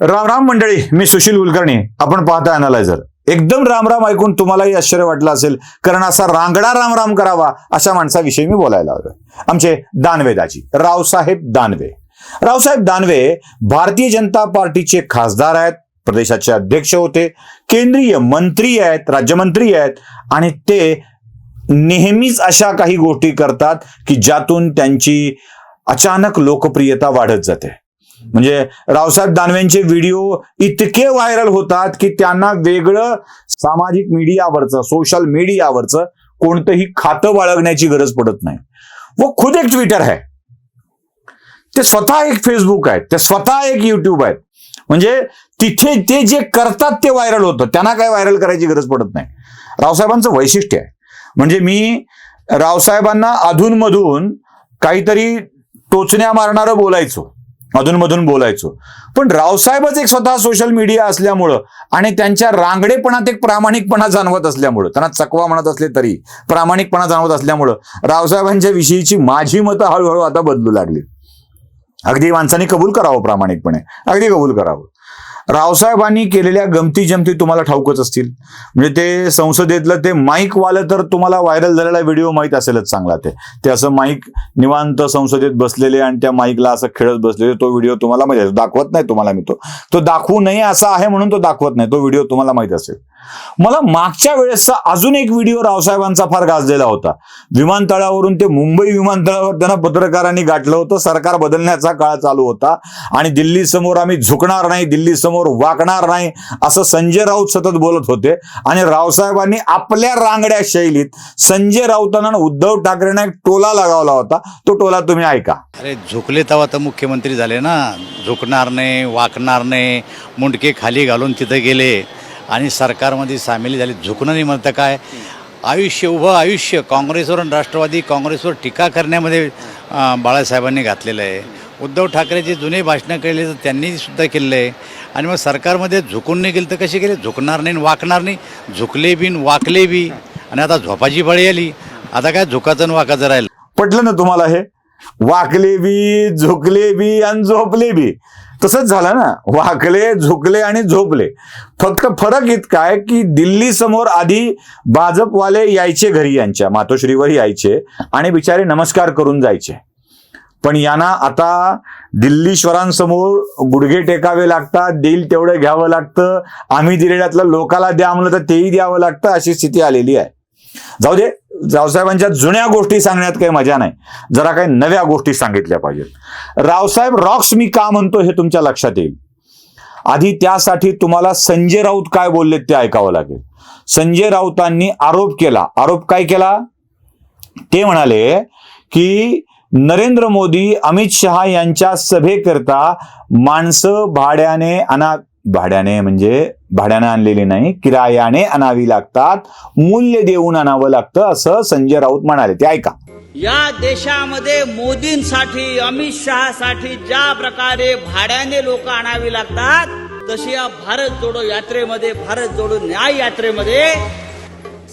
राम राम मंडळी मी सुशील कुलकर्णी. आपण पाहता अनालायझर एकदम राम राम ऐकून तुम्हालाही आश्चर्य वाटलं असेल कारण असा रांगडा राम राम करावा अशा माणसाविषयी मी बोलायला हवं आमचे दानवे दाजी रावसाहेब दानवे. रावसाहेब दानवे भारतीय जनता पार्टीचे खासदार आहेत प्रदेशाचे अध्यक्ष होते केंद्रीय मंत्री आहेत राज्यमंत्री आहेत आणि ते नेहमीच अशा काही गोष्टी करतात की ज्यातून त्यांची अचानक लोकप्रियता वाढत जाते. म्हणजे रावसाहेब दानवेंचे व्हिडिओ इतके व्हायरल होतात की त्यांना वेगळं सामाजिक मीडियावरचं सोशल मीडियावरचं कोणतंही खातं बाळगण्याची गरज पडत नाही. व खुद एक ट्विटर आहे. ते स्वतः एक फेसबुक आहे. ते स्वतः एक युट्यूब आहेत. म्हणजे तिथे ते जे करतात ते व्हायरल होतं. त्यांना काय व्हायरल करायची गरज पडत नाही. रावसाहेबांचं वैशिष्ट्य आहे. म्हणजे मी रावसाहेबांना अधूनमधून काहीतरी टोचण्या मारणारं बोलायचो. मधून मधून बोलायचो. पण रावसाहेबच एक स्वतः सोशल मीडिया असल्यामुळं आणि त्यांच्या रांगडेपणात एक प्रामाणिकपणा जाणवत असल्यामुळं त्यांना चकवा म्हणत असले तरी प्रामाणिकपणा जाणवत असल्यामुळं रावसाहेबांच्या विषयीची माझी मतं हळूहळू आता बदलू लागली. अगदी माणसाने कबूल करावं प्रामाणिकपणे. अगदी कबूल करावं. रावसाहेबांनी केलेल्या गमती जमती तुम्हाला ठाऊकच असतील. म्हणजे ते संसदेतलं ते माईक वालं तर तुम्हाला व्हायरल झालेला व्हिडिओ माहीत असेलच चांगला ते. ते असं माईक निवांत संसदेत बसलेले आणि त्या माईकला असं खेळत बसलेले तो व्हिडिओ तुम्हाला माहिती दाखवत नाही तुम्हाला मी तो. तो दाखवू नये असा आहे म्हणून तो दाखवत नाही. तो व्हिडिओ तुम्हाला माहीत असेल. मला मागच्या वेळेसचा अजून एक व्हिडिओ रावसाहेबांचा फार गाजलेला होता. विमानतळावरून ते मुंबई विमानतळावर त्यांना पत्रकारांनी गाठलं होतं. सरकार बदलण्याचा काळ चालू होता. आणि दिल्ली समोर आम्ही झुकणार नाही दिल्ली समोर वाकणार नाही असं संजय राऊत सतत बोलत होते. आणि रावसाहेबांनी आपल्या रांगड्या शैलीत संजय राऊतांना आणि उद्धव ठाकरेंना एक टोला लगावला होता. तो टोला तुम्ही ऐका. अरे झुकले तेव्हा तर मुख्यमंत्री झाले ना. झुकणार नाही वाकणार नाही. मुंडके खाली घालून तिथे गेले. आणि सरकारमध्ये सामील झाली झुकणं नाही म्हणतं काय? आयुष्य उभं आयुष्य काँग्रेसवर आणि राष्ट्रवादी काँग्रेसवर टीका करण्यामध्ये बाळासाहेबांनी घातलेलं आहे. उद्धव ठाकरेचे जुने भाषणं केले तर त्यांनी सुद्धा केलेलं आहे. आणि मग सरकारमध्ये झुकून नाही गेलं तर कसे गेले? झुकणार नाही आणि वाकणार नाही. झुकले बी आणि वाकले बी. आणि आता झोपाची बळी आली. आता काय झुकाचं आणि वाकाचं राहिलं? पटलं ना तुम्हाला हे? वाकले बी झुकले बी आणि झोपले बी. तसंच झालं ना. वाकले झोकले आणि झोपले. फक्त फरक इतका काय की दिल्ली समोर आधी भाजपवाले यायचे घरी यांच्या मातोश्रीवर यायचे आणि बिचारे नमस्कार करून जायचे. पण यांना आता दिल्लीश्वरांसमोर गुडघे टेकावे लागतात देईल तेवढं घ्यावं लागतं आम्ही दिलेल्यातलं लोकाला द्या म्हणलं तर तेही द्यावं लागतं अशी स्थिती आलेली आहे. जाऊ दे रावसाहेबांच्या जुन्या गोष्टी सांगण्यात काही मजा नाही. जरा काही नव्या गोष्टी सांगितल्या पाहिजेत. रावसाहेब रॉक्स मी का म्हणतो हे तुमच्या लक्षात येईल. आधी त्यासाठी तुम्हाला संजय राऊत काय बोललेत ते ऐकावं लागेल. संजय राऊतांनी आरोप केला. आरोप काय केला? ते म्हणाले की नरेंद्र मोदी अमित शहा यांच्या सभेकरता माणसं भाड्याने अना भाड्याने म्हणजे भाड्याने आणलेली नाही. किरायाने आणावी लागतात. मूल्य देऊन आणावं लागतं असं संजय राऊत म्हणाले. ते ऐका. या देशामध्ये मोदींसाठी अमित शहासाठी ज्या प्रकारे भाड्याने लोक आणावी लागतात तशी या भारत जोडो यात्रेमध्ये भारत जोडो न्याय यात्रेमध्ये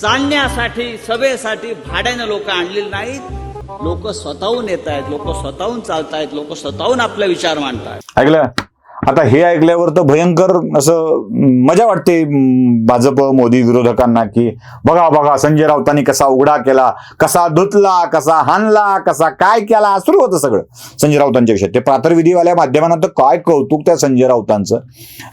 चालण्यासाठी सभेसाठी भाड्याने लोक आणलेली नाहीत. लोक स्वतःहून येत आहेत लोक स्वतःहून चालतायत लोक स्वतःहून आपले विचार मांडतायत. ऐकलं? आता हे ऐकल्यावर तर भयंकर असं मजा वाटते भाजप मोदी विरोधकांना की बघा बघा संजय राऊतांनी कसा उघडा केला कसा धुतला कसा हाणला कसा काय केला सुरू होतं सगळं संजय राऊतांच्या विषयात. ते प्रातर्विधीवाल्या माध्यमांना तर काय कौतुक त्या संजय राऊतांचं.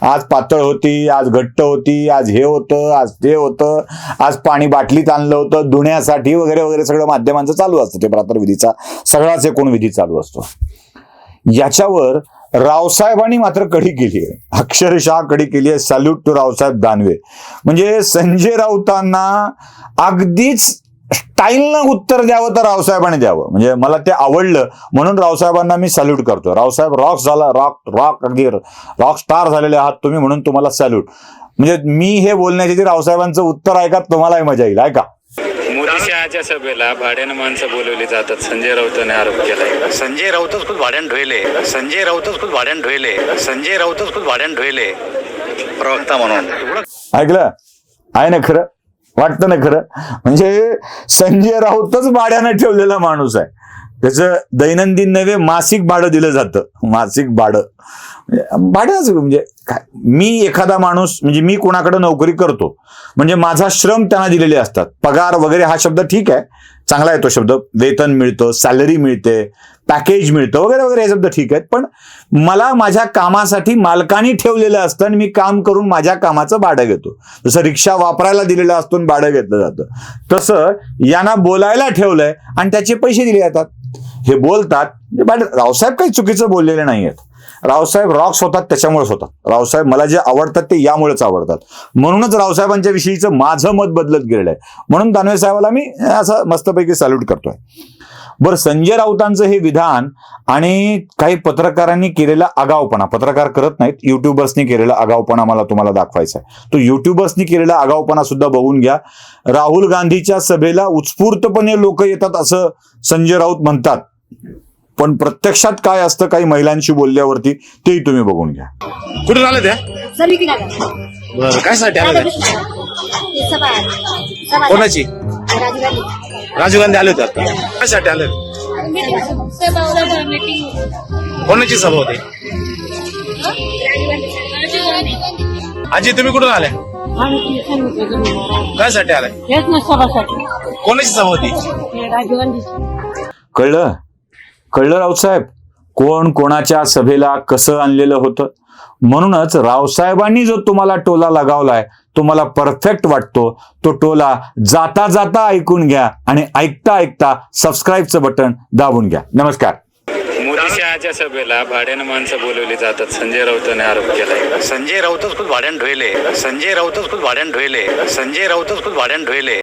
आज पातळ होती आज घट्ट होती आज हे होतं आज ते होतं आज पाणी बाटलीत आणलं होतं धुण्यासाठी वगैरे वगैरे सगळं माध्यमांचं चालू असतं. ते प्रातर्विधीचा सगळाच एकूण विधी चालू असतो. याच्यावर रावसाहेबांनी मात्र कडी केली आहे. अक्षरशः कडी केली आहे. Salute to Raosaheb Danve. म्हणजे संजय राऊतांना अगदीच स्टाईलनं उत्तर द्यावं तर रावसाहेबांनी द्यावं. म्हणजे मला ते आवडलं. म्हणून रावसाहेबांना मी सॅल्यूट करतो रावसाहेब रॉक झाला. रॉक रॉक अगदी रॉक स्टार झालेले आहात तुम्ही म्हणून तुम्हाला सॅल्यूट म्हणजे मी हे बोलण्याची रावसाहेबांचं उत्तर ऐका तुम्हालाही मजा येईल. ऐका शहाच्या सभेला भाड्यानं माणसं बोलवली जातात. संजय राऊतांनी आरोप केलाय. संजय राऊतच खूप भाड्यानं ढोयले. संजय राऊतच खूप भाड्यानं ढोयले. संजय राऊतच खूप भाड्यानं ढोयले. प्रवक्ता म्हणून. ऐकलं? आहे ना खरं? वाटतं ना खरं? म्हणजे संजय राऊतच भाड्यानं ठेवलेला माणूस आहे. त्याचं दैनंदिन नव्हे मासिक भाडं दिलं जातं. मासिक भाडं. भाडं भाडंच म्हणजे काय? मी एखादा माणूस म्हणजे मी कोणाकडे नोकरी करतो म्हणजे माझा श्रम त्यांना दिलेले असतात. पगार वगैरे हा शब्द ठीक आहे. चांगला आहे तो शब्द. वेतन मिळतं सॅलरी मिळते पॅकेज मिळतं वगैरे वगैरे हे शब्द ठीक आहेत. पण मला माझ्या कामासाठी मालकानी ठेवलेलं असतं आणि मी काम करून माझ्या कामाचं भाडं घेतो. जसं रिक्षा वापरायला दिलेलं असतो आणि भाडं घेतलं जातं. तसं यांना बोलायला ठेवलंय आणि त्याचे पैसे दिले जातात. हे बोलतात. म्हणजे रावसाहेब काही चुकीचं बोललेले नाही आहेत रावसाहेब रॉक्स होतात त्याच्यामुळेच होतात. रावसाहेब मला जे आवडतात ते यामुळेच आवडतात. म्हणूनच रावसाहेबांच्या विषयीचं माझं मत बदलत गेलेलं आहे. म्हणून दानवे साहेबाला मी असं मस्तपैकी सॅल्यूट करतोय. बरं संजय राऊतांचं हे विधान आणि काही पत्रकारांनी केलेला आगावपणा पत्रकार करत नाहीत युट्यूबर्सनी केलेला आगावपणा मला तुम्हाला दाखवायचा आहे. तो युट्यूबर्सनी केलेला आगावपणा सुद्धा बघून घ्या. राहुल गांधीच्या सभेला उत्स्फूर्तपणे लोक येतात असं संजय राऊत म्हणतात. पण प्रत्यक्षात काय असतं काही महिलांशी बोलल्यावरती तेही तुम्ही बघून घ्या. कुठून आले त्या बरं आले सभा. सभा. कोणाची? राजीव गांधी. आले होते आता. कशासाठी आले? सभा मीटिंग कोणाची सभा होती? आजी तुम्ही कुठून आल्या कशासाठी आल्या हेच ना सभासाठी. कोणाची सभा होती? राजीव गांधी. कळलं? कळलं रावसाहेब कोण कोणाच्या सभेला कसं आणलेलं होतं? म्हणूनच रावसाहेबांनी जो तुम्हाला टोला लगावलाय तुम्हाला परफेक्ट वाटतो. तो टोला जाता जाता ऐकून घ्या आणि ऐकता ऐकता सबस्क्राईबचं बटन दाबून घ्या. नमस्कार. मोदी शहाच्या सभेला भाड्यानं माणसं बोलवली जातात. संजय राऊतांनी आरोप केलाय. संजय राऊतच खूप भाड्यानं ढोयले. संजय राऊतच खूप भाड्यानं ढोयले. संजय राऊतच खूप भाड्यानं ढोयले.